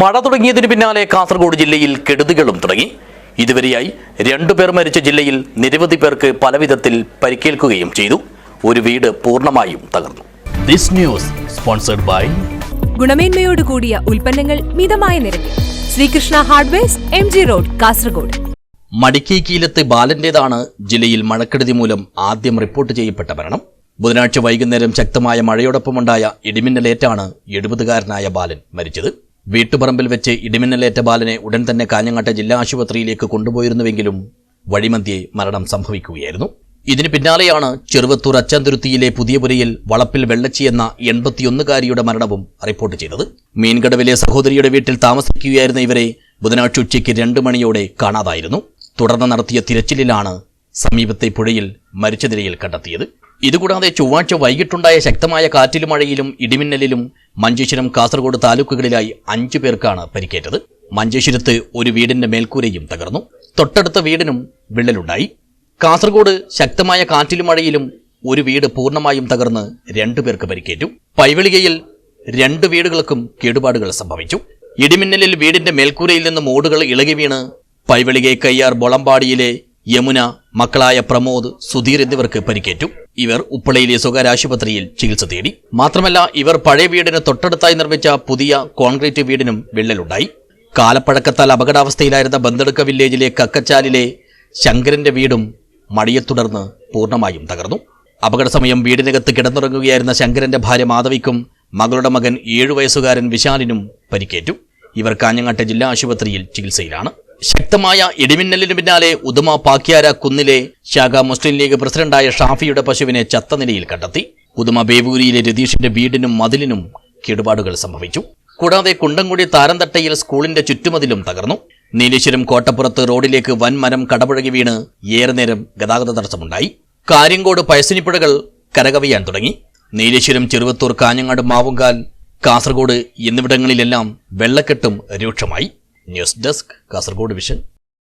മഴ തുടങ്ങിയതിന് പിന്നാലെ കാസർഗോഡ് ജില്ലയിൽ കെടുതികളും തുടങ്ങി. ഇതുവരെയായി രണ്ടുപേർ മരിച്ച ജില്ലയിൽ നിരവധി പേർക്ക് പലവിധത്തിൽ പരിക്കേൽക്കുകയും ചെയ്തു. ഒരു വീട് പൂർണമായും തകർന്നു. ദിസ് ന്യൂസ് സ്പോൺസർഡ് ബൈ ഗുണമേന്മയോട് കൂടിയ ഉൽപ്പന്നങ്ങൾ മിതമായ നിരക്കിൽ. Sreekrishna hardwares M G road Kasaragod. മടിക്കേക്കീലത്ത് ബാലന്റേതാണ് ജില്ലയിൽ മഴക്കെടുതി മൂലം ആദ്യം റിപ്പോർട്ട് ചെയ്യപ്പെട്ട മരണം. ബുധനാഴ്ച വൈകുന്നേരം ശക്തമായ മഴയോടൊപ്പമുണ്ടായ ഇടിമിന്നലേറ്റാണ് എഴുപതുകാരനായ ബാലൻ മരിച്ചത്. വീട്ടുപറമ്പിൽ വെച്ച് ഇടിമിന്നലേറ്റ ബാലനെ ഉടൻ തന്നെ കാഞ്ഞങ്ങാട്ടെ ജില്ലാ ആശുപത്രിയിലേക്ക് കൊണ്ടുപോയിരുന്നുവെങ്കിലും വഴിമന്തിയെ മരണം സംഭവിക്കുകയായിരുന്നു. ഇതിന് പിന്നാലെയാണ് ചെറുവത്തൂർ അച്ചാന്തുരുത്തിയിലെ പുതിയപുരയിൽ വളപ്പിൽ വെള്ളച്ചി എന്ന എൺപത്തിയൊന്നുകാരിയുടെ മരണവും റിപ്പോർട്ട് ചെയ്തത്. മീൻകടവിലെ സഹോദരിയുടെ വീട്ടിൽ താമസിക്കുകയായിരുന്ന ഇവരെ ബുധനാഴ്ച ഉച്ചയ്ക്ക് രണ്ട് മണിയോടെ കാണാതായിരുന്നു. തുടർന്ന് നടത്തിയ തിരച്ചിലിലാണ് സമീപത്തെ പുഴയിൽ മരിച്ച നിലയിൽ കണ്ടെത്തിയത്. ഇതുകൂടാതെ ചൊവ്വാഴ്ച വൈകിട്ടുണ്ടായ ശക്തമായ കാറ്റിലും മഴയിലും ഇടിമിന്നലിലും മഞ്ചേശ്വരം കാസർഗോഡ് താലൂക്കുകളിലായി അഞ്ചു പേർക്കാണ് പരിക്കേറ്റത്. മഞ്ചേശ്വരത്ത് ഒരു വീടിന്റെ മേൽക്കൂരയും തകർന്നു. തൊട്ടടുത്ത വീടിനും വിള്ളലുണ്ടായി. കാസർഗോഡ് ശക്തമായ കാറ്റിലും മഴയിലും ഒരു വീട് പൂർണമായും തകർന്ന് രണ്ടു പേർക്ക് പരിക്കേറ്റു. പൈവളികയിൽ രണ്ട് വീടുകൾക്കും കേടുപാടുകൾ സംഭവിച്ചു. ഇടിമിന്നലിൽ വീടിന്റെ മേൽക്കൂരയിൽ നിന്ന് മോടുകൾ ഇളകി വീണ് പൈവളികെ കയ്യാർ ബൊളമ്പാടിയിലെ യമുന മക്കളായ പ്രമോദ് സുധീർ എന്നിവർക്ക് പരിക്കേറ്റു. ഇവർ ഉപ്പളയിലെ സ്വകാര്യ ആശുപത്രിയിൽ ചികിത്സ തേടി. മാത്രമല്ല ഇവർ പഴയ വീടിന് തൊട്ടടുത്തായി നിർമ്മിച്ച പുതിയ കോൺക്രീറ്റ് വീടിനും വിള്ളലുണ്ടായി. കാലപ്പഴക്കത്താൽ അപകടാവസ്ഥയിലായിരുന്ന ബന്തെടുക്ക വില്ലേജിലെ കക്കച്ചാലിലെ ശങ്കരന്റെ വീടും മഴയെ തുടർന്ന് പൂർണമായും തകർന്നു. അപകട സമയം വീടിനകത്ത് കിടന്നുറങ്ങുകയായിരുന്ന ശങ്കരന്റെ ഭാര്യ മാധവിക്കും മകളുടെ മകൻ ഏഴു വയസ്സുകാരൻ വിശാലിനും പരിക്കേറ്റു. ഇവർ കാഞ്ഞങ്ങാട്ടെ ജില്ലാ ആശുപത്രിയിൽ ചികിത്സയിലാണ്. ശക്തമായ ഇടിമിന്നലിന് പിന്നാലെ ഉദുമ പാക്യാര കുന്നിലെ ശാഖ മുസ്ലിം ലീഗ് പ്രസിഡന്റായ ഷാഫിയുടെ പശുവിനെ ചത്ത നിലയിൽ കണ്ടെത്തി. ഉദുമ ബേവൂരിയിലെ രതീഷിന്റെ വീടിനും മതിലിനും കേടുപാടുകൾ സംഭവിച്ചു. കൂടാതെ കുണ്ടംകുടി താരന്തട്ടയിൽ സ്കൂളിന്റെ ചുറ്റുമതിലും തകർന്നു. നീലേശ്വരം കോട്ടപ്പുറത്ത് റോഡിലേക്ക് വൻ മരം കടപുഴകി വീണ് ഏറെ നേരം ഗതാഗത തടസ്സമുണ്ടായി. കാര്യങ്കോട് പയസിനിപ്പുഴകൾ കരകവിയാൻ തുടങ്ങി. നീലേശ്വരം ചെറുവത്തൂർ കാഞ്ഞങ്ങാട് മാവുങ്കാൽ കാസർഗോഡ് എന്നിവിടങ്ങളിലെല്ലാം വെള്ളക്കെട്ടും രൂക്ഷമായി. News desk Kasaragod vision